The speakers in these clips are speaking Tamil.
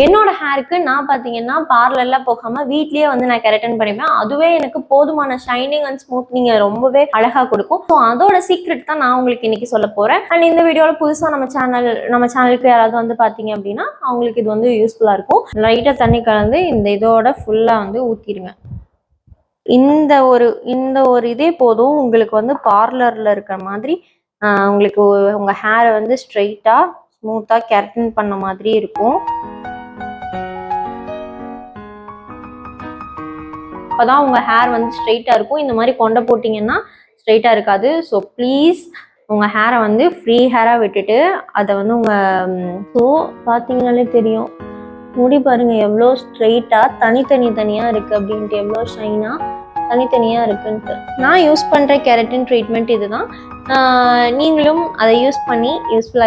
என்னோட ஹேருக்கு நான் பார்த்தீங்கன்னா பார்லர்ல போகாம வீட்லயே வந்து நான் கெரட்டன் பண்ணிப்பேன். அதுவே எனக்கு போதுமான ஷைனிங் அண்ட் ஸ்மூத்னிங் ரொம்பவே அழகா கொடுக்கும். ஸோ அதோட சீக்ரெட் தான் நான் உங்களுக்கு இன்னைக்கு சொல்ல போறேன். அண்ட் இந்த வீடியோல புதுசா நம்ம சேனல் நம்ம சேனலுக்கு யாராவது வந்து பாத்தீங்க அப்படின்னா அவங்களுக்கு இது வந்து யூஸ்ஃபுல்லா இருக்கும். லைட்டா தண்ணி கலந்து இந்த இதோட ஃபுல்லா வந்து ஊத்திடுங்க இந்த ஒரு இந்த ஒரு இதே போதும் உங்களுக்கு வந்து பார்லர்ல இருக்கிற மாதிரி உங்களுக்கு உங்கள் உங்க ஹேரை வந்து ஸ்ட்ரைட்டா ஸ்மூத்தா கெரட்டன் பண்ண மாதிரி இருக்கும். அப்போ தான் உங்கள் ஹேர் வந்து ஸ்ட்ரெயிட்டாக இருக்கும். இந்த மாதிரி கொண்டை போட்டிங்கன்னா ஸ்ட்ரெயிட்டாக இருக்காது. ஸோ ப்ளீஸ் உங்கள் ஹேரை வந்து ஃப்ரீ ஹேராக விட்டுட்டு அதை வந்து உங்கள் ஸோ பார்த்தீங்கனாலே தெரியும். முடி பாருங்கள் எவ்வளோ ஸ்ட்ரெயிட்டாக தனித்தனி தனியாக இருக்குது அப்படின்ட்டு. எவ்வளோ ஷைனாக தனித்தனியாக இருக்குன்ட்டு. நான் யூஸ் பண்ணுற கேரட்டின் ட்ரீட்மெண்ட் இதுதான். நீங்களும் அதை யூஸ் பண்ணி useful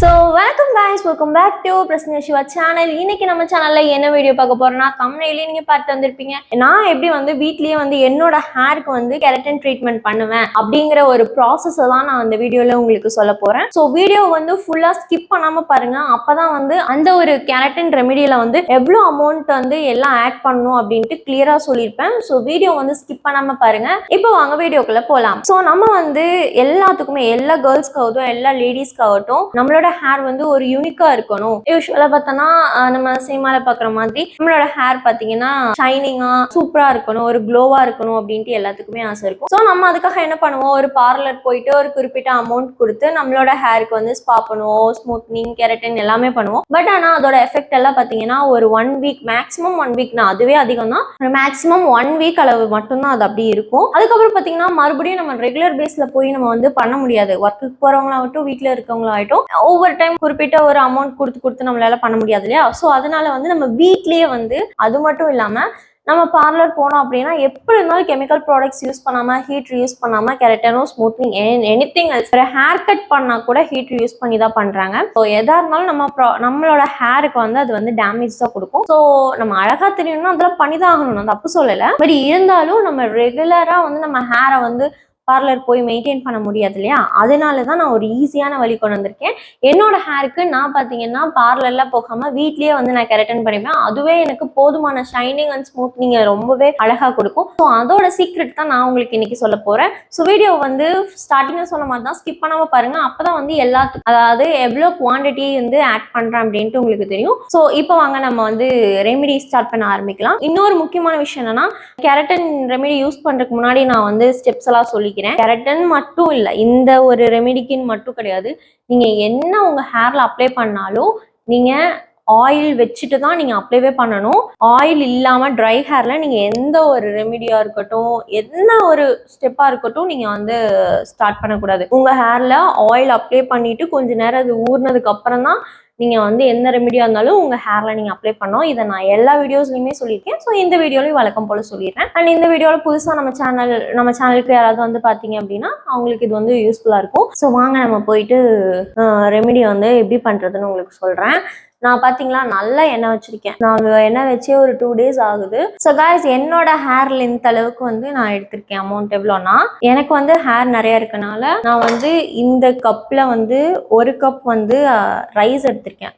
so welcome guys. Welcome back to Prasanna Siva channel இன்னைக்கு நம்ம சேனல்ல என்ன வீடியோ பார்க்க போறோம்னா தமிழ்லேயே நீங்க பார்த்து வந்திருப்பீங்க. நான் எப்படி வந்து வீட்லயே வந்து என்னோட ஹேருக்கு வந்து கெரட்டன் ட்ரீட்மெண்ட் பண்ணுவேன் அப்படிங்கிற ஒரு ப்ராசஸை தான் நான் அந்த வீடியோல உங்களுக்கு சொல்ல போறேன். ஸோ வீடியோ வந்து ஃபுல்லா ஸ்கிப் பண்ணாம பாருங்க. அப்பதான் வந்து அந்த ஒரு கெரட்டன் ரெமிடியில வந்து எவ்வளோ அமௌண்ட் வந்து எல்லாம் ஆட் பண்ணணும் அப்படின்ட்டு கிளியரா சொல்லியிருப்பேன். ஸோ வீடியோ வந்து ஸ்கிப் பண்ணாம பாருங்க. இப்போ வாங்க வீடியோக்குள்ள போலாம். ஸோ நம்ம வந்து எல்லாத்துக்குமே எல்லா கேர்ள்ஸ்க்காகட்டும் எல்லா லேடிஸ்க்காகட்டும் நம்மளோட ஹேர் வந்து ஒரு யூனிக்கா இருக்கணும். யூஸ்வலா பார்த்தோன்னா நம்ம சினிமால பாக்குற மாதிரி நம்மளோட ஹேர் பாத்தீங்கன்னா ஷைனிங்கா சூப்பரா இருக்கணும் ஒரு க்ளோவா இருக்கணும் அப்படின்ட்டு எல்லாத்துக்குமே ஆசை இருக்கும். ஸோ நம்ம அதுக்காக என்ன பண்ணுவோம்? ஒரு பார்லர் போயிட்டு ஒரு குறிப்பிட்ட அமௌண்ட் கொடுத்து நம்மளோட ஹேருக்கு வந்து ஸ்பா பண்ணுவோம் ஸ்மூத்னிங் கெரட்டின் எல்லாமே பண்ணுவோம். பட் ஆனா அதோட எஃபெக்ட் எல்லாம் பாத்தீங்கன்னா ஒரு ஒன் வீக் மேக்ஸிமம் ஒன் வீக்னா அதுவே அதிகம் தான். மேக்ஸிமம் ஒன் வீக் அளவு மட்டும்தான் அது அப்படி இருக்கும். அதுக்கப்புறம் பாத்தீங்கன்னா மறுபடியும் நம்ம ரெகுலர் பேஸ்ல போய் நம்ம வந்து பண்ண முடியாது. ஒர்க்குக்கு போறவங்களாகட்டும் வீட்டுல இருக்கவங்களாகட்டும் ஒவ்வொரு டைம் குறிப்பிட்ட ஒரு அமௌண்ட் கொடுத்து கொடுத்து நம்மளால பண்ண முடியாது இல்லையா? ஸோ அதனால வந்து நம்ம வீட்லயே வந்து அது மட்டும் இல்லாமல் நம்ம பார்லர் போனோம் அப்படின்னா எப்படி இருந்தாலும் கெமிக்கல் ப்ராடக்ட்ஸ் யூஸ் பண்ணாம ஹீட் யூஸ் பண்ணாம கெரட்டனோ ஸ்மூத்னிங் எனி திங் ஒரு ஹேர் கட் பண்ணா கூட ஹீட் யூஸ் பண்ணி தான் பண்றாங்க. ஸோ எதா இருந்தாலும் நம்ம ப்ரா நம்மளோட ஹேருக்கு வந்து அது வந்து டேமேஜ் தான் கொடுக்கும். ஸோ நம்ம அழகா தெரியணும்னா அதெல்லாம் பண்ணி தான் ஆகணும். நான் தப்பு சொல்லலை. பட் இருந்தாலும் நம்ம ரெகுலரா வந்து நம்ம ஹேரை வந்து பார்லர் போய் மெயின்டைன் பண்ண முடியாது இல்லையா? அதனால தான் நான் ஒரு ஈஸியான வழி கொண்டு வந்திருக்கேன். என்னோட ஹேருக்கு நான் பார்த்தீங்கன்னா பார்லர்ல போகாம வீட்லேயே வந்து நான் கெரட்டன் பண்ணிப்பேன். அதுவே எனக்கு போதுமான ஷைனிங் அண்ட் ஸ்மூத்னிங் ரொம்பவே அழகாக கொடுக்கும். ஸோ அதோட சீக்ரெட் தான் நான் உங்களுக்கு இன்னைக்கு சொல்ல போறேன். ஸோ வீடியோ வந்து ஸ்டார்டிங்ல சொன்ன மாதிரி தான் ஸ்கிப் பண்ணாம பாருங்க. அப்பதான் வந்து எல்லாத்துக்கும் அதாவது எவ்வளோ குவான்டிட்டி வந்து ஆட் பண்றேன் அப்படின்ட்டு உங்களுக்கு தெரியும். ஸோ இப்போ வாங்க நம்ம வந்து ரெமெடி ஸ்டார்ட் பண்ண ஆரம்பிக்கலாம். இன்னொரு முக்கியமான விஷயம் என்னன்னா கெரட்டன் ரெமிடி யூஸ் பண்றதுக்கு முன்னாடி நான் வந்து ஸ்டெப்ஸ் எல்லாம் சொல்லி சொல்லிக்கிறேன் கெரட்டன் மட்டும் இல்லை இந்த ஒரு ரெமிடிக்குன்னு மட்டும் கிடையாது. நீங்கள் என்ன உங்கள் ஹேர்ல அப்ளை பண்ணாலும் நீங்கள் ஆயில் வச்சுட்டு தான் நீங்கள் அப்ளைவே பண்ணணும். ஆயில் இல்லாமல் ட்ரை ஹேரில் நீங்கள் எந்த ஒரு ரெமிடியாக இருக்கட்டும் என்ன ஒரு ஸ்டெப்பாக இருக்கட்டும் நீங்கள் வந்து ஸ்டார்ட் பண்ணக்கூடாது. உங்கள் ஹேர்ல ஆயில் அப்ளை பண்ணிவிட்டு கொஞ்ச நேரம் அது ஊறினதுக்கு அப்புறம் தான் நீங்கள் வந்து எந்த ரெமிடியாக இருந்தாலும் உங்கள் ஹேரில் நீங்கள் அப்ளை பண்ணோம் இதை நான் எல்லா வீடியோஸ்லையுமே சொல்லியிருக்கேன். ஸோ இந்த வீடியோலையும் வழக்கம் போல சொல்லிடுறேன். அண்ட் இந்த வீடியோவில் புதுசாக நம்ம சேனல் நம்ம சேனலுக்கு யாராவது வந்து பார்த்தீங்க அப்படின்னா அவங்களுக்கு இது வந்து யூஸ்ஃபுல்லாக இருக்கும். ஸோ வாங்க நம்ம போயிட்டு ரெமிடி வந்து எப்படி பண்ணுறதுன்னு உங்களுக்கு சொல்கிறேன் நான் பாத்தீங்களா நல்ல எண்ணெய் வச்சிருக்கேன். நான் எண்ணெய் வச்சே ஒரு டூ டேஸ் ஆகுது. ஸோ காய்ஸ் என்னோட ஹேர் லென்த் அளவுக்கு வந்து நான் எடுத்திருக்கேன் அமௌண்ட் எவ்வளோனா எனக்கு வந்து ஹேர் நிறைய இருக்கனால நான் வந்து இந்த கப்ல வந்து ஒரு கப் வந்து ரைஸ் எடுத்திருக்கேன்.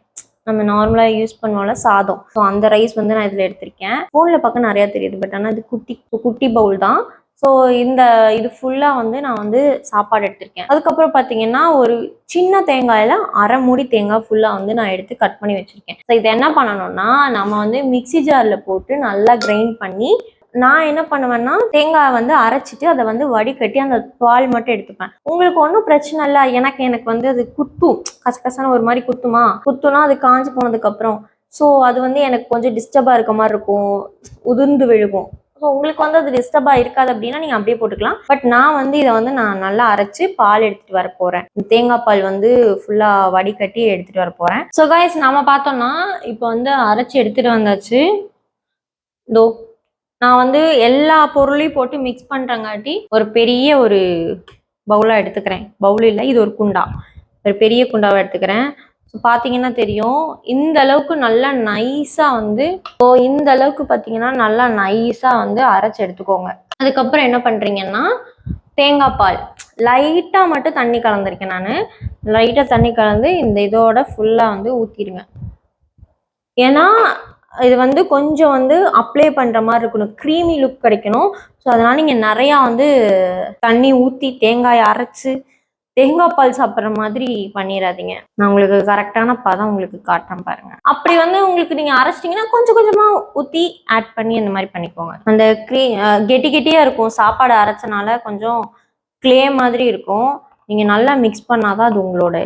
நம்ம நார்மலாக யூஸ் பண்ணுவோம்ல சாதம். ஸோ அந்த ரைஸ் வந்து நான் இதில் எடுத்திருக்கேன். ஃபோனில் பார்க்க நிறையா தெரியுது பட் ஆனால் இது குட்டி குட்டி பவுல் தான். ஸோ இந்த இது ஃபுல்லாக வந்து நான் வந்து சாப்பாடு எடுத்திருக்கேன். அதுக்கப்புறம் பார்த்தீங்கன்னா ஒரு சின்ன தேங்காயில் அரை மூடி தேங்காய் ஃபுல்லாக வந்து நான் எடுத்து கட் பண்ணி வச்சுருக்கேன். ஸோ இது என்ன பண்ணணும்னா நம்ம வந்து மிக்ஸி ஜாரில் போட்டு நல்லா கிரைண்ட் பண்ணி நான் என்ன பண்ணுவேன்னா தேங்காய் வந்து அரைச்சிட்டு அதை வந்து வடிகட்டி அந்த பால் மட்டும் எடுத்துப்பேன். உங்களுக்கு ஒன்றும் பிரச்சனை இல்லை. எனக்கு எனக்கு வந்து அது குத்தும். கசகசான ஒரு மாதிரி குத்துமா? குத்துனா அது காஞ்சி போனதுக்கப்புறம். ஸோ அது வந்து எனக்கு கொஞ்சம் டிஸ்டர்பாக இருக்க மாதிரி இருக்கும். உதிர்ந்து விழுகும். ஸோ உங்களுக்கு வந்து அது டிஸ்டர்பாக இருக்காது அப்படின்னா நீங்கள் அப்படியே போட்டுக்கலாம். பட் நான் வந்து இதை வந்து நான் நல்லா அரைச்சு பால் எடுத்துகிட்டு வர போகிறேன் தேங்காய் பால் வந்து ஃபுல்லாக வடிகட்டி எடுத்துகிட்டு வர போகிறேன் ஸோ காய்ஸ் நம்ம பார்த்தோம்னா இப்போ வந்து அரைச்சி எடுத்துகிட்டு வந்தாச்சு. இதோ நான் வந்து எல்லா பொருளையும் போட்டு மிக்ஸ் பண்ணுறங்காட்டி ஒரு பெரிய ஒரு பவுலாக எடுத்துக்கிறேன். பவுல் இல்லை இது ஒரு குண்டா. ஒரு பெரிய குண்டாவை எடுத்துக்கிறேன். ஸோ பார்த்தீங்கன்னா தெரியும். இந்த அளவுக்கு நல்லா நைஸாக வந்து ஸோ இந்த அளவுக்கு பார்த்தீங்கன்னா நல்லா நைஸாக வந்து அரைச்சி எடுத்துக்கோங்க. அதுக்கப்புறம் என்ன பண்ணுறீங்கன்னா தேங்காய் பால். லைட்டாக மட்டும் தண்ணி கலந்துருக்கேன் நான். லைட்டாக தண்ணி கலந்து இந்த இதோட ஃபுல்லாக வந்து ஊற்றிடுங்க ஏன்னா இது வந்து கொஞ்சம் வந்து அப்ளை பண்ணுற மாதிரி இருக்கணும். க்ரீமி லுக் கிடைக்கணும். ஸோ அதனால் நீங்கள் நிறையா வந்து தண்ணி ஊற்றி தேங்காயை அரைச்சி தேங்காய் பால் சாப்பிட்ற மாதிரி பண்ணிடாதீங்க நான் உங்களுக்கு கரெக்டான பதம் உங்களுக்கு காட்டுறேன் பாருங்க. அப்படி வந்து உங்களுக்கு நீங்கள் அரைச்சிட்டிங்கன்னா கொஞ்சம் கொஞ்சமாக ஊற்றி ஆட் பண்ணி அந்த மாதிரி பண்ணிக்கோங்க. அந்த க்ரீ கெட்டி கெட்டியாக இருக்கும். சாப்பாடு அரைச்சனால கொஞ்சம் க்ளே மாதிரி இருக்கும். நீங்கள் நல்லா மிக்ஸ் பண்ணாதான் அது உங்களோட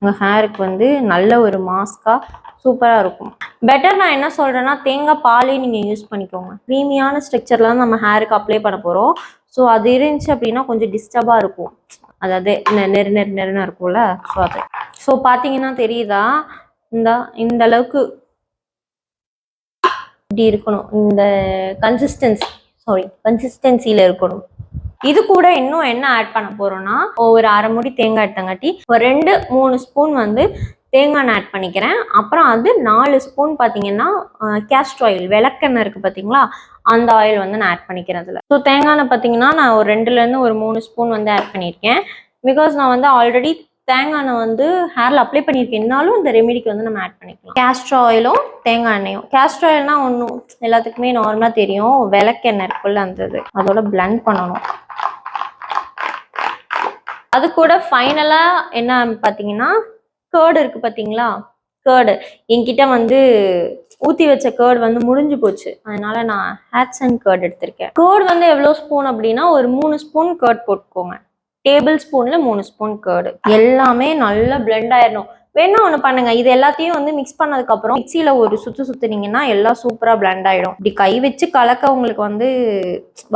உங்கள் ஹேருக்கு வந்து நல்ல ஒரு மாஸ்க்காக சூப்பராக இருக்கும். பெட்டர் நான் என்ன சொல்கிறேன்னா தேங்காய் பாலே நீங்கள் யூஸ் பண்ணிக்கோங்க. க்ரீமியான ஸ்ட்ரக்சரில் தான் நம்ம ஹேருக்கு அப்ளை பண்ண போகிறோம் ஸோ அது இருந்துச்சு அப்படின்னா கொஞ்சம் டிஸ்டர்பாக இருக்கும். அதாவது நெ- நெரு நெரு நெருன்னு இருக்கும்ல? ஸோ அது. ஸோ பார்த்தீங்கன்னா தெரியுதா? இந்த இந்த அளவுக்கு இப்படி இருக்கணும். இந்த கன்சிஸ்டன்சி சாரி கன்சிஸ்டன்சியில் இருக்கணும். இது கூட இன்னும் என்ன ஆட் பண்ண போறோம்னா ஒரு அரை மூடி தேங்காய் எடுத்தங்காட்டி ஒரு ரெண்டு மூணு ஸ்பூன் வந்து தேங்காய் எண்ணெய் ஆட் பண்ணிக்கிறேன். அப்புறம் அது நாலு ஸ்பூன் பார்த்தீங்கன்னா கேஸ்ட் ஆயில் விளக்கெண்ணெய் இருக்குது பார்த்தீங்களா அந்த ஆயில் வந்து நான் ஆட் பண்ணிக்கிறேன் அதில். ஸோ தேங்காய் எண்ணெய் பார்த்தீங்கன்னா நான் ஒரு ரெண்டுலேருந்து ஒரு மூணு ஸ்பூன் வந்து ஆட் பண்ணியிருக்கேன். பிகாஸ் நான் வந்து ஆல்ரெடி தேங்காய் எண்ணெய் வந்து ஹேரில் அப்ளை பண்ணியிருக்கேன்னாலும் இந்த ரெமிடிக்கு வந்து நம்ம ஆட் பண்ணிக்கலாம். கேஸ்ட்ரா ஆயிலும் தேங்காய் எண்ணெயும். கேஸ்ட்ரா ஆயில்னா ஒன்றும் எல்லாத்துக்குமே நார்மலாக தெரியும். விளக்கெண்ணெய் இருக்குல்ல அந்த இது. அதோட பிளண்ட் பண்ணணும். அது கூட ஃபைனலாக என்ன பார்த்தீங்கன்னா கேர்டு இருக்குது பார்த்தீங்களா கேர்டு என்கிட்ட வந்து ஊற்றி வச்ச கேர்டு வந்து முடிஞ்சு போச்சு. அதனால நான் ஹேட்ஸ் அண்ட் கேர்டு எடுத்திருக்கேன். கேர்டு வந்து எவ்வளோ ஸ்பூன் அப்படின்னா ஒரு மூணு ஸ்பூன் கேர்ட் போட்டுக்கோங்க. டேபிள் ஸ்பூனில் மூணு ஸ்பூன் கேர்டு எல்லாமே நல்லா பிளெண்ட் ஆயிடணும். வேணா ஒன்று பண்ணுங்க. இது எல்லாத்தையும் வந்து மிக்ஸ் பண்ணதுக்கப்புறம் மிக்சியில் ஒரு சுற்று சுற்றுனீங்கன்னா எல்லாம் சூப்பராக பிளெண்ட் ஆகிடும் இப்படி கை வச்சு கலக்க உங்களுக்கு வந்து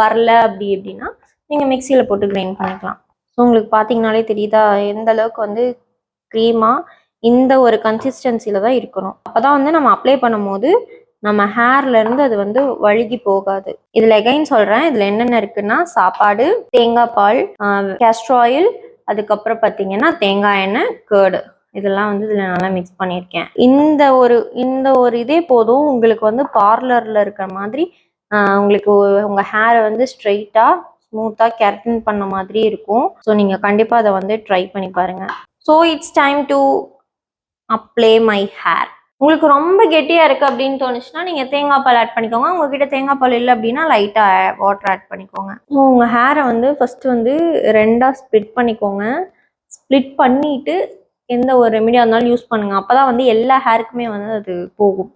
வரல அப்படி அப்படின்னா நீங்கள் மிக்சியில் போட்டு கிரைண்ட் பண்ணிக்கலாம். ஸோ உங்களுக்கு பார்த்தீங்கனாலே தெரியுதா? எந்த அளவுக்கு வந்து க்ரீமாக இந்த ஒரு கன்சிஸ்டன்சியில் தான் இருக்கணும். அப்போ தான் வந்து நம்ம அப்ளை பண்ணும்போது நம்ம ஹேர்லேருந்து அது வந்து வழுகி போகாது. இதில் எகைன் சொல்கிறேன் இதில் என்னென்ன இருக்குன்னா சாப்பாடு தேங்காய் பால் கேஸ்ட்ராயில் ஆயில் அதுக்கப்புறம் பார்த்தீங்கன்னா தேங்காய் எண்ணெய் கேர்டு இதெல்லாம் வந்து இதில் நல்லா மிக்ஸ் பண்ணியிருக்கேன். இந்த ஒரு இந்த ஒரு இதே போதும் உங்களுக்கு வந்து பார்லரில் இருக்கிற மாதிரி உங்களுக்கு உங்கள் ஹேரை வந்து ஸ்ட்ரைட்டாக ஸ்மூத்தாக கேரட்டின் பண்ண மாதிரி இருக்கும். ஸோ நீங்கள் கண்டிப்பாக அதை வந்து ட்ரை பண்ணி பாருங்கள் so it's time to apply my hair உங்களுக்கு ரொம்ப கெட்டியாக இருக்குது அப்படின்னு தோணுச்சுன்னா நீங்கள் தேங்காய் பால் ஆட் பண்ணிக்கோங்க. உங்ககிட்ட தேங்காய் பால் இல்லை அப்படின்னா லைட்டாக வாட்டர் ஆட் பண்ணிக்கோங்க. ஸோ உங்கள் ஹேரை வந்து ஃபஸ்ட்டு வந்து ரெண்டாக ஸ்ப்ளிட் பண்ணிக்கோங்க. ஸ்ப்ளிட் பண்ணிவிட்டு எந்த ஒரு ரெமிடியாக இருந்தாலும் யூஸ் பண்ணுங்கள் அப்போ தான் வந்து எல்லா ஹேருக்குமே வந்து அது போகும்.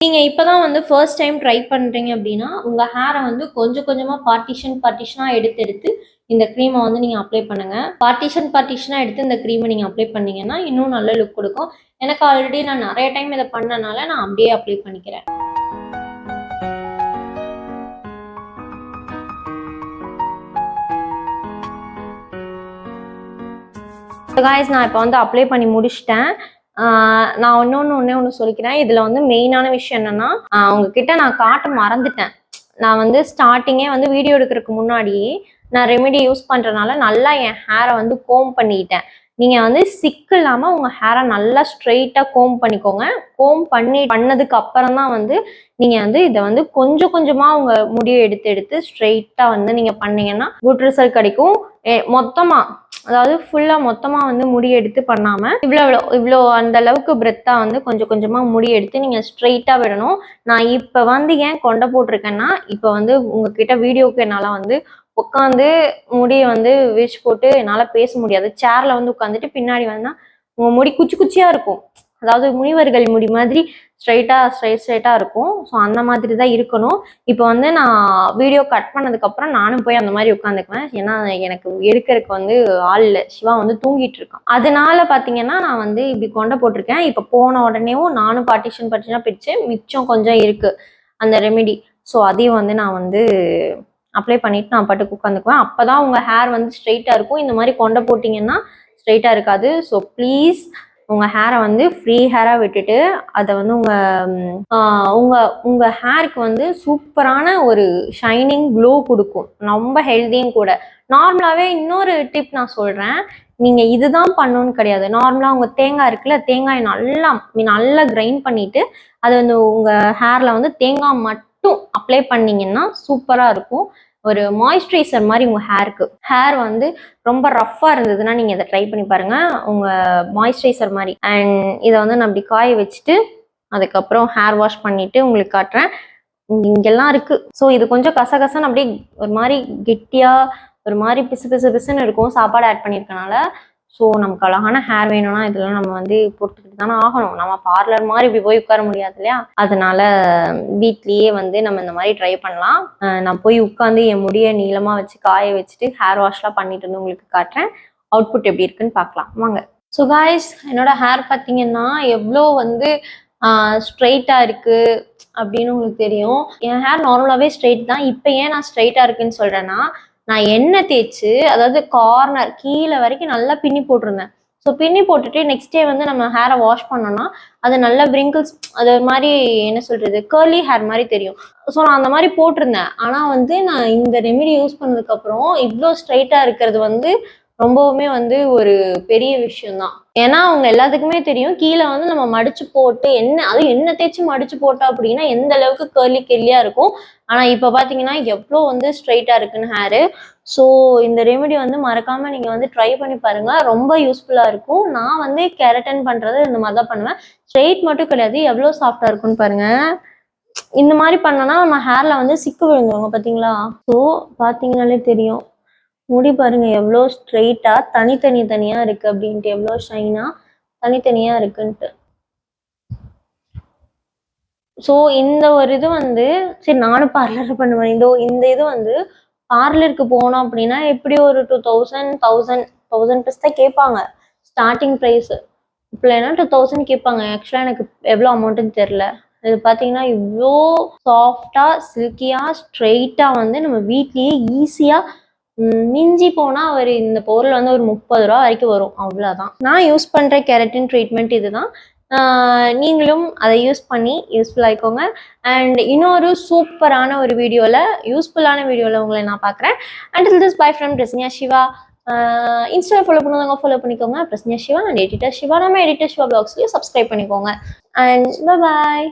நீங்கள் இப்போ தான் வந்து ஃபர்ஸ்ட் டைம் ட்ரை பண்ணுறீங்க அப்படின்னா உங்கள் ஹேரை வந்து கொஞ்சம் கொஞ்சமாக பார்ட்டிஷன் பார்ட்டிஷனாக எடுத்து எடுத்து இந்த க்ரீமை வந்து நீங்கள் அப்ளை பண்ணுங்கள் பார்ட்டிஷன் பார்ட்டிஷனாக எடுத்து இந்த க்ரீமை நீங்கள் அப்ளை பண்ணீங்கன்னா இன்னும் நல்ல லுக் கொடுக்கும். எனக்கு ஆல்ரெடி நான் நிறைய டைம் இதை பண்ணனால நான் அப்படியே அப்ளை பண்ணிக்கிறேன். காய்ஸ் நான் இப்போ வந்து அப்ளை பண்ணி முடிச்சிட்டேன். நான் இன்னொன்று ஒன்று ஒன்று சொல்லிக்கிறேன். இதில் வந்து மெயினான விஷயம் என்னன்னா உங்ககிட்ட நான் காட்ட மறந்துட்டேன். நான் வந்து ஸ்டார்டிங்கே வந்து வீடியோ எடுக்கிறதுக்கு முன்னாடியே நான் ரெமெடி யூஸ் பண்ணுறனால நல்லா என் ஹேரை வந்து கோம் பண்ணிக்கிட்டேன். நீங்கள் வந்து சிக்கு இல்லாமல் உங்கள் ஹேரை நல்லா ஸ்ட்ரெயிட்டாக கோம் பண்ணிக்கோங்க. கோம் பண்ணி பண்ணதுக்கு அப்புறம் தான் வந்து நீங்கள் வந்து இதை வந்து கொஞ்சம் கொஞ்சமாக உங்கள் முடியை எடுத்து எடுத்து ஸ்ட்ரெயிட்டாக வந்து நீங்கள் பண்ணீங்கன்னா குட் ரிசல்ட் கிடைக்கும். மொத்தமாக அதாவது ஃபுல்லாக மொத்தமாக வந்து முடி எடுத்து பண்ணாமல் இவ்வளோ இவ்வளோ அந்த அளவுக்கு பிரெத்தாக வந்து கொஞ்சம் கொஞ்சமாக முடி எடுத்து நீங்கள் ஸ்ட்ரெயிட்டாக விடணும். நான் இப்போ வந்து ஏன் கொண்டை போட்டிருக்கேன்னா இப்போ வந்து உங்ககிட்ட வீடியோக்கு என்னால் வந்து உட்காந்து முடியை வந்து விரிச்சு போட்டு என்னால் பேச முடியாது. சேரில் வந்து உட்காந்துட்டு பின்னாடி வந்தால் உங்கள் முடி குச்சி குச்சியாக இருக்கும். அதாவது முனிவர்கள் முடி மாதிரி ஸ்ட்ரைட்டாக ஸ்ட்ரைட் ஸ்ட்ரைட்டாக இருக்கும். ஸோ அந்த மாதிரி தான் இருக்கணும். இப்போ வந்து நான் வீடியோ கட் பண்ணதுக்கப்புறம் நானும் போய் அந்த மாதிரி உட்காந்துக்குவேன். ஏன்னா எனக்கு எடுக்கிறதுக்கு வந்து ஆள் இல்லை. சிவா வந்து தூங்கிட்டு இருக்கான். அதனால பார்த்தீங்கன்னா நான் வந்து இப்படி கொண்ட போட்டிருக்கேன். இப்போ போன உடனேவும் நானும் பார்ட்டிஷன் பார்ட்டிஷனாக பிரித்து மிச்சம் கொஞ்சம் இருக்குது அந்த ரெமெடி ஸோ அதையும் வந்து நான் வந்து அப்ளை பண்ணிவிட்டு நான் பாட்டுக்கு உட்காந்துக்குவேன். அப்போ தான் உங்கள் ஹேர் வந்து ஸ்ட்ரைட்டாக இருக்கும். இந்த மாதிரி கொண்டை போட்டிங்கன்னா ஸ்ட்ரைட்டாக இருக்காது. ஸோ ப்ளீஸ் உங்கள் ஹேரை வந்து ஃப்ரீ ஹேராக விட்டுட்டு அதை வந்து உங்கள் உங்கள் உங்கள் ஹேருக்கு வந்து சூப்பரான ஒரு ஷைனிங் க்ளோ கொடுக்கும். ரொம்ப ஹெல்த்தியும் கூட. நார்மலாகவே இன்னொரு டிப் நான் சொல்கிறேன் நீங்கள் இதுதான் பண்ணணும்னு கிடையாது. நார்மலாக உங்கள் தேங்காய் இருக்குல்ல தேங்காயை நல்லா நல்லா கிரைண்ட் பண்ணிவிட்டு அது வந்து உங்கள் ஹேரில் வந்து தேங்காய் மட்டும் அப்ளை பண்ணிங்கன்னா சூப்பராக இருக்கும். ஒரு மாய்ஸ்சரைசர் மாதிரி உங்கள் ஹேருக்கு ஹேர் வந்து ரொம்ப ரஃப்பாக இருந்ததுன்னா நீங்கள் இதை ட்ரை பண்ணி பாருங்கள் உங்கள் மாய்ஸ்சரைசர் மாதிரி. அண்ட் இதை வந்து நான் அப்படி காய வச்சுட்டு அதுக்கப்புறம் ஹேர் வாஷ் பண்ணிவிட்டு உங்களுக்கு காட்டுறேன். இங்கெல்லாம் இருக்குது ஸோ இது கொஞ்சம் கசகசன்னு அப்படியே ஒரு மாதிரி கெட்டியாக ஒரு மாதிரி பிசு பிசு பிசுன்னு இருக்கும். சாப்பாடு ஆட் பண்ணியிருக்கனால ஸோ நமக்கு அழகான ஹேர் வேணும்னா இதெல்லாம் நம்ம வந்து பொறுத்துக்கிட்டு தானே ஆகணும். நம்ம பார்லர் மாதிரி இப்படி போய் உட்கார முடியாது இல்லையா? அதனால வீட்லேயே வந்து நம்ம இந்த மாதிரி ட்ரை பண்ணலாம். நான் போய் உட்காந்து என் முடியை நீளமாக வச்சு காய வச்சுட்டு ஹேர் வாஷ்லாம் பண்ணிட்டு வந்து உங்களுக்கு காட்டுறேன். அவுட்புட் எப்படி இருக்குன்னு பார்க்கலாம். வாங்க. ஸோ காய்ஸ் என்னோட ஹேர் பார்த்தீங்கன்னா எவ்வளோ வந்து ஸ்ட்ரைட்டாக இருக்குது அப்படின்னு உங்களுக்கு தெரியும். என் ஹேர் நார்மலாகவே ஸ்ட்ரைட் தான். இப்போ ஏன் நான் ஸ்ட்ரைட்டாக இருக்குன்னு சொல்கிறேன்னா நான் எண்ணெய் தேய்ச்சி அதாவது கார்னர் கீழே வரைக்கும் நல்லா பின்னி போட்டிருந்தேன். ஸோ பின்னி போட்டுட்டு நெக்ஸ்ட் டே வந்து நம்ம ஹேரை வாஷ் பண்ணோம்னா அது நல்ல பிரிங்கிள்ஸ் அது ஒரு மாதிரி என்ன சொல்றது கேர்லி ஹேர் மாதிரி தெரியும். ஸோ நான் அந்த மாதிரி போட்டிருந்தேன். ஆனால் வந்து நான் இந்த ரெமிடி யூஸ் பண்ணதுக்கப்புறம் இவ்வளோ ஸ்ட்ரைட்டாக இருக்கிறது வந்து ரொம்பவுமே வந்து ஒரு பெரிய விஷயம்தான். ஏன்னா அவங்க எல்லாத்துக்குமே தெரியும் கீழே வந்து நம்ம மடிச்சு போட்டு என்ன அதுவும் என்ன தேய்ச்சி மடிச்சு போட்டோம் அப்படின்னா எந்த அளவுக்கு கேர்லி கெர்லியாக இருக்கும். ஆனா இப்போ பாத்தீங்கன்னா எவ்வளோ வந்து ஸ்ட்ரைட்டா இருக்குன்னு ஹேரு ஸோ இந்த ரெமெடி வந்து மறக்காம நீங்க வந்து ட்ரை பண்ணி பாருங்க. ரொம்ப யூஸ்ஃபுல்லா இருக்கும். நான் வந்து கேரட்டன் பண்றது இந்த மாதிரி தான் பண்ணுவேன். ஸ்ட்ரெயிட் மட்டும் கிடையாது எவ்வளோ சாஃப்டா இருக்குன்னு பாருங்க. இந்த மாதிரி பண்ணோம்னா நம்ம ஹேர்ல வந்து சிக்கு விழுந்துருவாங்க பாத்தீங்களா? ஸோ பாத்தீங்கன்னாலே தெரியும். முடி பாருங்க எவ்வளோ ஸ்ட்ரெயிட்டாக தனித்தனி தனியாக இருக்கு அப்படின்ட்டு. எவ்வளோ ஷைனாக தனித்தனியாக இருக்குன்ட்டு. ஸோ இந்த ஒரு இது வந்து சரி நானும் பார்லர் பண்ணுவேன். இந்த இந்த இது வந்து பார்லருக்கு போனோம் அப்படின்னா எப்படி ஒரு two thousand thousand thousand plus தான் கேட்பாங்க. ஸ்டார்டிங் ப்ரைஸ் இப்போனா டூ தௌசண்ட் கேட்பாங்க. ஆக்சுவலாக எனக்கு எவ்வளோ அமௌண்ட்டுன்னு தெரில இது பார்த்தீங்கன்னா இவ்வளோ சாஃப்டாக சில்கியாக ஸ்ட்ரெயிட்டாக வந்து நம்ம வீட்லேயே ஈஸியாக மிஞ்சி போனால் ஒரு இந்த பொருள் வந்து ஒரு முப்பது ரூபா வரைக்கும் வரும். அவ்வளோதான் நான் யூஸ் பண்ணுற கேரட்டின் ட்ரீட்மெண்ட் இதுதான். நீங்களும் அதை யூஸ் பண்ணி யூஸ்ஃபுல்லாகிக்கோங்க அண்ட் இன்னொரு சூப்பரான ஒரு வீடியோவில் யூஸ்ஃபுல்லான வீடியோவில் உங்களை நான் பார்க்குறேன் and this bye from Prasniya Siva insta follow பண்ணுவாங்க ஃபாலோ பண்ணிக்கோங்க. பிரஸ்னியா சிவா அண்ட் எடிட்டர் சிவா நம்ம எடிட்டர் சிவா பிளாக்ஸ்லையும் சப்ஸ்கிரைப் பண்ணிக்கோங்க. And bye